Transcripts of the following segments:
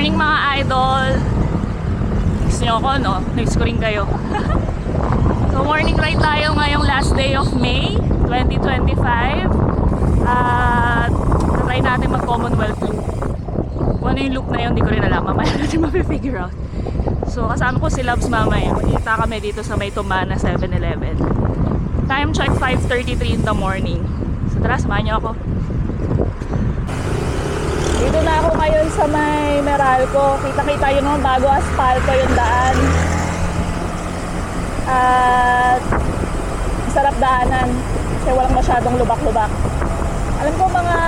morning mga idol. Gusto nyo ako, no? Next ko rin kayo. so morning ride tayo ngayong last day of May 2025. At try natin mag Commonwealth loop. Kung ano yung loop na yun, di ko rin alam. Mamaya natin mapifigure out. So kasama ko si Labs mamaya. Magkita kami dito sa may Tumana 7-Eleven. Time check 5.33 in the morning. So tara, samahan niyo ako. Dito na ako ngayon sa may Meralco. Kita-kita yun naman bago asfalto yung daan. At sarap daanan kasi walang masyadong lubak-lubak. Alam ko mga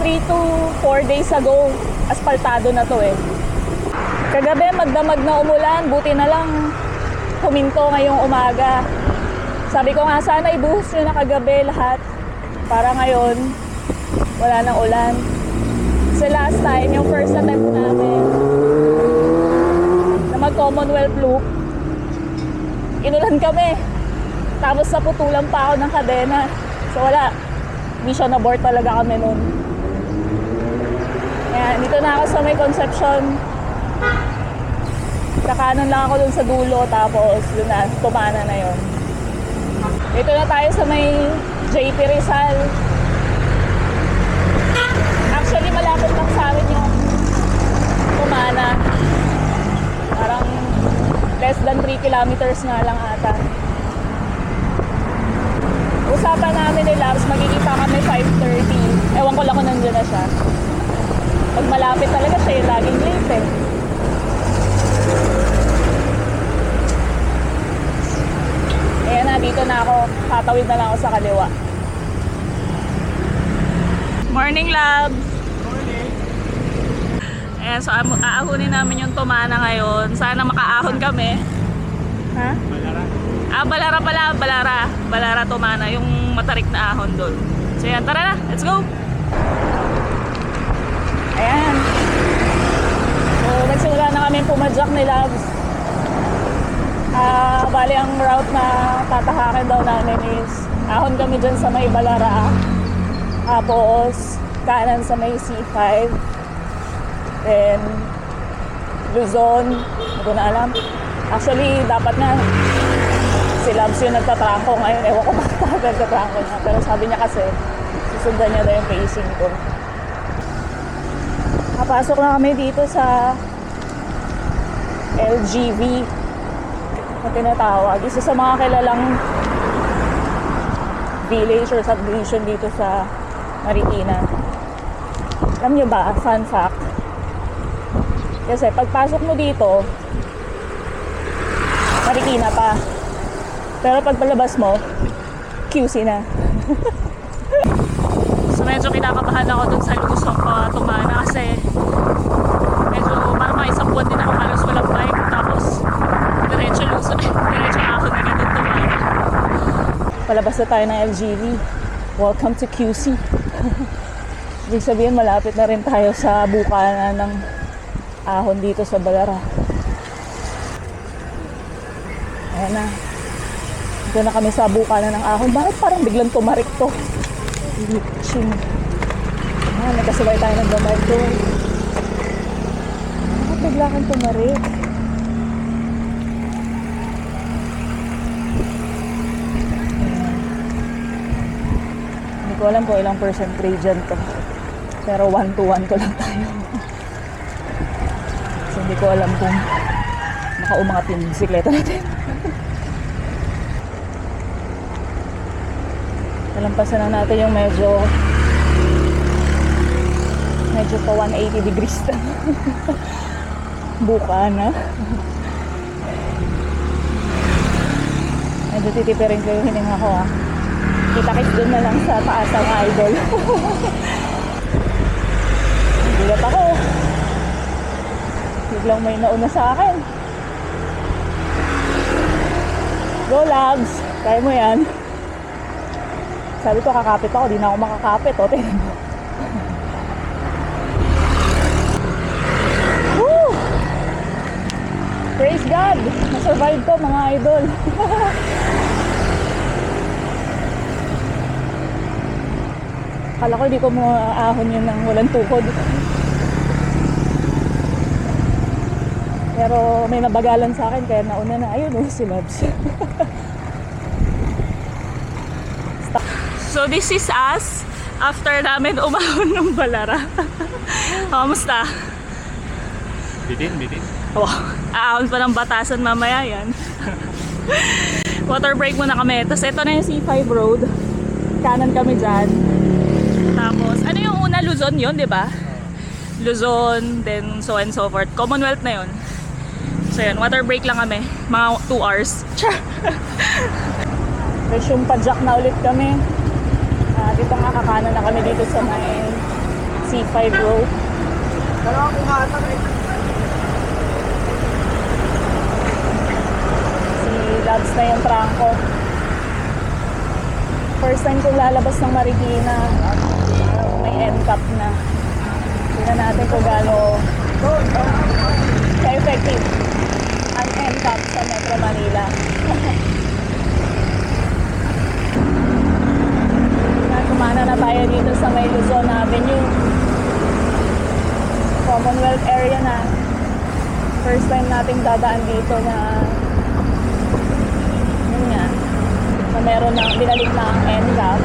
3 to 4 days ago, asfaltado na to eh. Kagabi magdamag na umulan, buti na lang huminto ngayong umaga. Sabi ko nga sana ibuhos nyo na kagabi lahat para ngayon wala nang ulan. Kasi last time, yung first attempt namin na mag-Commonwealth Loop, inulan kami. Tapos naputulan pa ako ng kadena. So wala, mission abort talaga kami nun. Ayan, dito na ako sa may Conception. Kakanan lang ako dun sa dulo, tapos dun na, tumana na yon. Dito na tayo sa may JP Rizal. Actually, malapit lang sa amin yung tumana. Parang less than 3 kilometers nga lang ata. Usapan namin ni Labs, magkikita kami 5.30. Ewan ko lang kung nandiyan na siya. Pag malapit talaga siya, yung laging late eh. Ayan na, dito na ako. Tatawid na lang ako sa kaliwa. Morning, Labs! Ayan, so aahunin namin yung tumana ngayon. Sana makaahon kami. Ha? Balara. Ah, Balara pala. Balara. Balara tumana. Yung matarik na ahon doon. So yan, tara na. Let's go! Ayan. So, nagsimula na kami pumadyak ni Labs. Ah, bali ang route na tatahakin daw namin is ahon kami dyan sa may Balara. Tapos, kanan sa may C5. Then, Luzon. Hindi ko na alam. Actually, dapat na si Labs yung nagtatrangko ngayon. Ewan ko bakit nagtatrangko niya. Pero sabi niya kasi, susundan niya daw yung pacing ko. Napasok na kami dito sa LGV na tinatawag. Isa sa mga kilalang village or subdivision dito sa Marikina. Alam niyo ba, fun fact, kasi pagpasok mo dito, Marikina pa. Pero pag palabas mo, QC na. so medyo kinakabahan ako dun sa Luzon pa tumana kasi medyo parang mga isang buwan din ako halos walang bike. Tapos diretso Luzon, diretso ako na dun tumana. Palabas na tayo ng LGV. Welcome to QC. Ibig sabihin malapit na rin tayo sa bukana ng ahon dito sa Balara. Ayan na. Dito na kami sa bukana ng ahon. Bakit parang biglang tumarik to? Ching. Ah, nagkasabay tayo ng damag doon. Bakit bigla kang tumarik? Hindi ko alam kung ilang percent gradient to. Pero 1 to 1 ko lang tayo. Hindi ko alam kung makaumangat yung bisikleta natin. Nalampasan na natin yung medyo medyo pa 180 degrees na. Buka na. Medyo titipirin ko yung hininga ko ah. Kita-kits doon na lang sa taas ang idol. Gulat ako. Biglang may nauna sa akin. Go Labs! Kaya mo yan. Sabi ko kakapit ako, di na ako makakapit. O, tingnan mo. Woo! Praise God! Na-survive ko mga idol. Kala ko di ko maahon yun ng walang tukod. Pero may nabagalan sa akin kaya nauna na. Ayun oh, si Labs. so this is us after namin umahon ng Balara. Kamusta? Bitin, bitin. Wow, aahon pa ng batasan mamaya yan. Water break muna kami. Tapos ito na yung C5 road. Kanan kami dyan. Tapos, ano yung una? Luzon yun, di ba? Luzon, then so and so forth. Commonwealth na yun. So yun, water break lang kami. Mga 2 hours. Yung padjak na ulit kami. Ah, dito nga kakanan na kami dito sa may C5 road. Dalawang kumata eh. Si Labs na yung prangko. First time kong lalabas ng Marikina. Uh, may NCAP na. Tingnan natin kung gaano ka-effective ang NCAP sa Metro Manila. Kumana na tayo dito sa may Luzon Avenue. Commonwealth area na. First time nating dadaan dito na yun nga, na meron na, binalik na ang NCAP.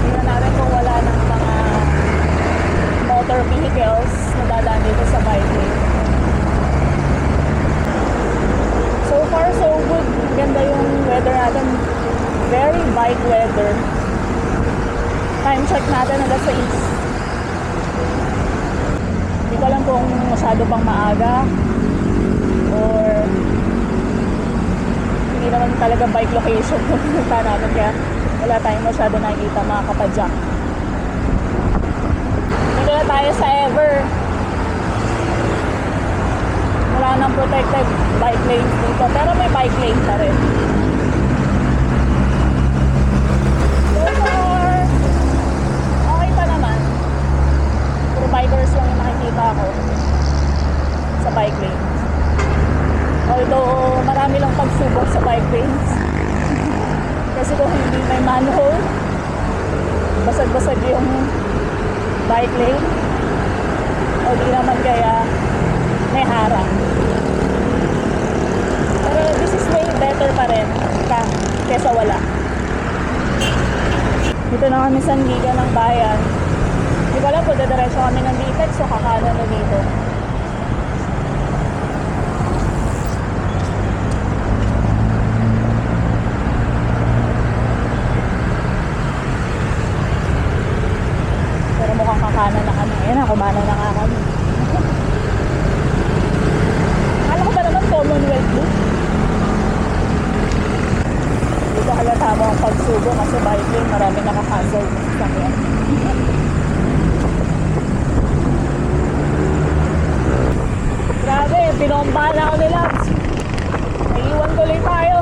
Tingnan natin kung wala ng mga motor vehicles na dadaan dito sa lane. So far, so good. Ganda yung weather natin. Very bike weather. Time check natin alas 6. Hindi ko alam kung masyado pang maaga or hindi naman talaga bike location kung pumunta namin kaya wala tayong masyado nakikita mga kapadyak. Na tayo sa Ever. Wala nang protected bike lanes dito pero may bike lane pa rin. Okay pa naman. Puro lang yung nakikita ko sa bike lanes. Although marami lang pagsubok sa bike lanes. Kasi kung hindi may manhole, basag-basag yung bike lane. O di naman kaya may harang. Pero this is way better pa rin ka, kesa wala. Dito na kami sa Liga ng Bayan. Hindi ko alam kung dadiretso kami ng Litex o kakanan na dito. Pero mukhang kakanan na kami. Ayan na, kumana na nga kami. Akala ko ba naman Commonwealth Loop? Dito halata mo ang pagsubo kasi bike lane marami nakakancel sa sakyan. Grabe, pinomba na ako ni Labs. Naiiwan tuloy tayo.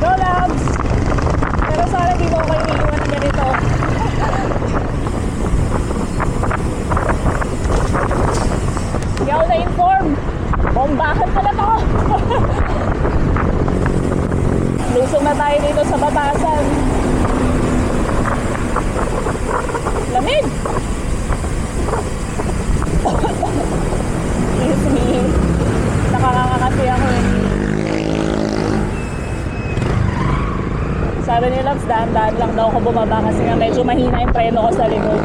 Go Labs! Pero sana di mo ako iniiwan ng ganito. Hindi ako na-inform. Bombahan pala to. Lusong na tayo dito sa batasan. Lamig! Excuse me. Nakakakasi ako eh. Sabi ni Loves, lang daw ako bumaba kasi nga medyo mahina yung preno ko sa likod.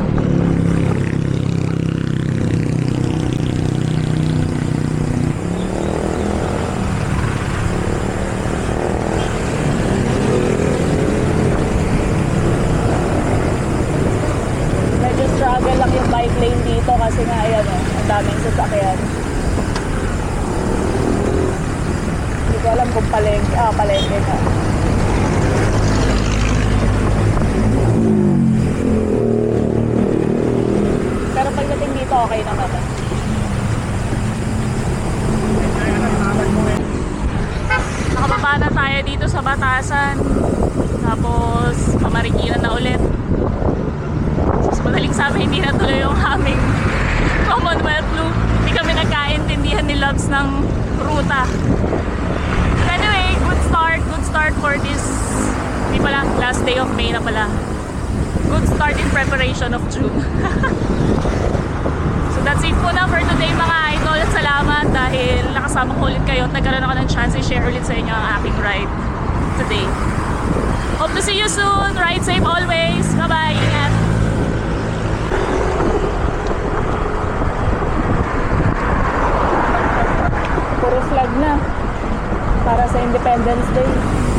Medyo struggle lang yung bike lane dito kasi nga ayan o, ang daming sasakyan. Hindi ko alam palengke, ah palengke ka. Pero pagdating dito, okay naman. eh. Nakababa na tayo dito sa Batasan. Tapos, pamarikinan na ulit. Mas madaling sabi, hindi na tuloy yung aming Commonwealth Loop. Hindi kami nagkaintindihan ni Loves ng ruta. But anyway, good start. Good start for this. Hindi pala, last day of May na pala. Good start in preparation of June. so that's it po na for today mga idol. At salamat dahil nakasama ko ulit kayo at nagkaroon ako ng chance i-share ulit sa inyo ang aking ride today. Hope to see you soon. Ride safe always. Bye-bye. Ingat. Puro flag na para sa Independence Day.